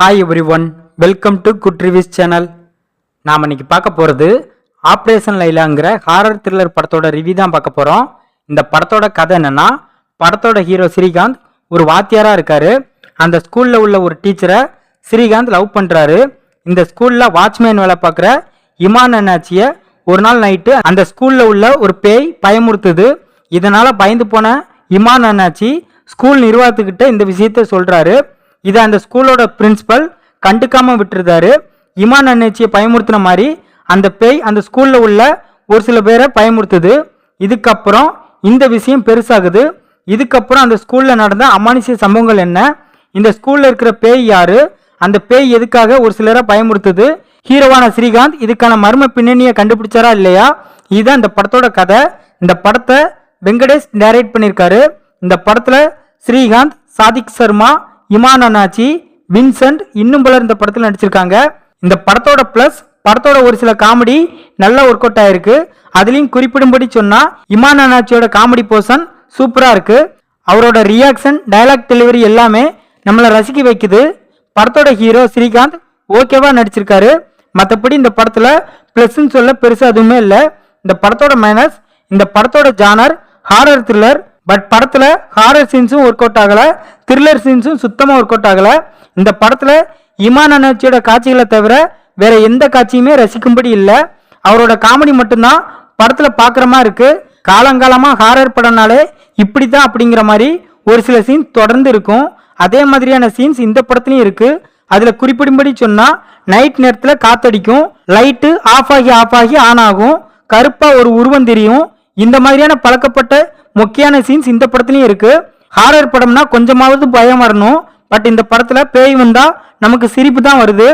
Hi everyone welcome to good reviews channel நாம் இன்னைக்கு பார்க்க போகிறது ஆப்ரேஷன் லைலாங்கிற ஹாரர் த்ரில்லர் படத்தோட ரிவ்யூ தான் பார்க்க போகிறோம் இந்த படத்தோட கதை என்னன்னா படத்தோட ஹீரோ ஸ்ரீகாந்த் ஒரு வாத்தியாராக இருக்கார். அந்த ஸ்கூலில் உள்ள ஒரு டீச்சரை ஸ்ரீகாந்த் லவ் பண்ணுறாரு இந்த ஸ்கூலில் வாட்ச்மேன் வேலை பார்க்குற இமான் அண்ணாச்சியை ஒரு நாள் நைட்டு அந்த ஸ்கூலில் உள்ள ஒரு பேய் பயமுறுத்துது. இதனால் பயந்து போன இமான் அண்ணாச்சி ஸ்கூல் நிர்வாகத்துக்கிட்ட இந்த விஷயத்த சொல்கிறாரு இதை அந்த ஸ்கூலோட பிரின்சிபல் கண்டுக்காமல் விட்டுருந்தாரு. இமான் அண்ணாச்சியை பயமுறுத்தின மாதிரி அந்த பேய் அந்த ஸ்கூலில் உள்ள ஒரு சில பேரை பயமுறுத்துது. இதுக்கப்புறம் இந்த விஷயம் பெருசாகுது. இதுக்கப்புறம் அந்த ஸ்கூலில் நடந்த அமானுஷ்ய சம்பவங்கள் என்ன? இந்த ஸ்கூலில் இருக்கிற பேய் யாரு? அந்த பேய் எதுக்காக ஒரு சிலரை பயமுறுத்துது? ஹீரோவான ஸ்ரீகாந்த் இதுக்கான மர்ம பின்னணியை கண்டுபிடிச்சாரா இல்லையா? இதுதான் இந்த படத்தோட கதை. இந்த படத்தை வெங்கடேஷ் டைரக்ட் பண்ணியிருக்காரு. இந்த படத்தில் ஸ்ரீகாந்த் சாதிக் சர்மா இமான் அண்ணாச்சி வின்சென்ட் இன்னும் பலர் இந்த படத்தில் நடிச்சிருக்காங்க. இந்த படத்தோட ப்ளஸ் படத்தோட ஒரு சில காமெடி நல்ல ஒர்க் அவுட் ஆயிருக்கு. அதுலயும் குறிப்பிடும்படி சொன்னா இமான் அண்ணாச்சியோட காமெடி போர்ஷன் சூப்பரா இருக்கு. அவரோட ரியாக்ஷன் டயலாக் டெலிவரி எல்லாமே நம்மளை ரசிக்க வைக்குது. படத்தோட ஹீரோ ஸ்ரீகாந்த் ஓகேவா நடிச்சிருக்காரு. மற்றபடி இந்த படத்துல ப்ளஸ்ன்னு சொல்ல பெருசாக எதுவுமே இல்லை. இந்த படத்தோட மைனஸ் இந்த படத்தோட ஜானர் ஹாரர் த்ரில்லர் பட் படத்தில் ஹாரர் சீன்ஸும் ஒர்க் அவுட் ஆகலை. த்ரில்லர் சீன்ஸும் சுத்தமாக ஒர்க் அவுட் ஆகலை. இந்த படத்தில் இமான் அனர்ச்சியோட காட்சிகளை தவிர வேற எந்த காட்சியுமே ரசிக்கும்படி இல்லை. அவரோட காமெடி மட்டும்தான் படத்தில் பார்க்குற மாதிரி இருக்குது காலங்காலமாக ஹாரர் படம்னாலே இப்படி தான் அப்படிங்கிற மாதிரி ஒரு சில சீன்ஸ் தொடர்ந்து இருக்கும். அதே மாதிரியான சீன்ஸ் இந்த படத்துலையும் இருக்குது அதில் குறிப்பிடும்படி சொன்னால் நைட் நேரத்தில் காத்தடிக்கும். லைட்டு ஆஃப் ஆகி ஆஃப் ஆகி ஆன் ஆகும். கருப்பாக ஒரு உருவம் தெரியும். இந்த மாதிரியான பழக்கப்பட்ட முக்கியமான சீன்ஸ் இந்த படத்துலையும் இருக்கு. ஹாரர் படம்னா கொஞ்சமாவது பயம் வரணும். பட் இந்த படத்துல பேய் வந்தா நமக்கு சிரிப்பு தான் வருது.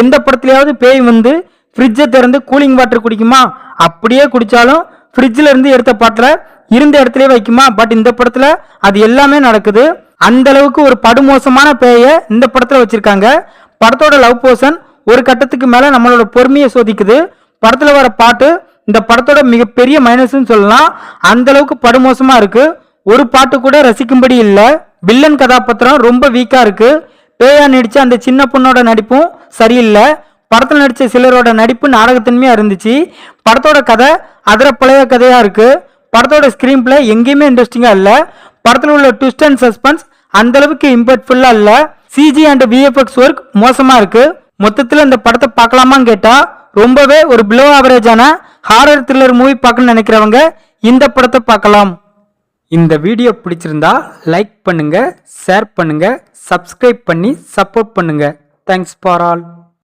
எந்த படத்துலயாவது பேய் வந்து ஃப்ரிட்ஜை திறந்து கூலிங் வாட்டர் குடிக்குமா? அப்படியே குடிச்சாலும் ஃப்ரிட்ஜில் இருந்து எடுத்த பாட்டில் இருந்த இடத்துலயே வைக்குமா? பட் இந்த படத்துல அது எல்லாமே நடக்குது. அந்த அளவுக்கு ஒரு படுமோசமான பேயை இந்த படத்துல வச்சிருக்காங்க. படத்தோட லவ் போர்ஷன் ஒரு கட்டத்துக்கு மேல நம்மளோட பொறுமையை சோதிக்குது. படத்துல வர பாட்டு இந்த படத்தோட மிகப்பெரிய மைனஸ்னு சொல்லலாம். அந்த அளவுக்கு படுமோசமா இருக்கு. ஒரு பாட்டு கூட ரசிக்கும்படி இல்லை. வில்லன் கதாபாத்திரம் ரொம்ப வீக்கா இருக்கு. பேயா நடிச்ச அந்த சின்ன பொண்ணோட நடிப்பும் சரியில்லை. படத்தில் நடித்த சிலரோட நடிப்பு நாடகத்தன்மையாக இருந்துச்சு. படத்தோட கதை அதர பழைய கதையா இருக்கு. படத்தோட ஸ்கிரீன் பிளே எங்கேயுமே இன்ட்ரெஸ்டிங்காக இல்லை. படத்தில் உள்ள ட்விஸ்ட் அண்ட் சஸ்பென்ஸ் அந்தளவுக்கு அளவுக்கு இல்லை. சிஜி அண்ட் விஎஃப்எக்ஸ் ஒர்க் மோசமாக இருக்குது மொத்தத்தில் இந்த படத்தை பார்க்கலாமான்னு கேட்டால் ரொம்பவே ஒரு பிலோ ஆவரேஜான ஹாரர் த்ரில்லர் மூவி பார்க்கணும்னு நினைக்கிறவங்க இந்த படத்தை பார்க்கலாம். இந்த வீடியோ பிடிச்சிருந்தா லைக் பண்ணுங்க ஷேர் பண்ணுங்க சப்ஸ்கிரைப் பண்ணி சப்போர்ட் பண்ணுங்க. Thanks for all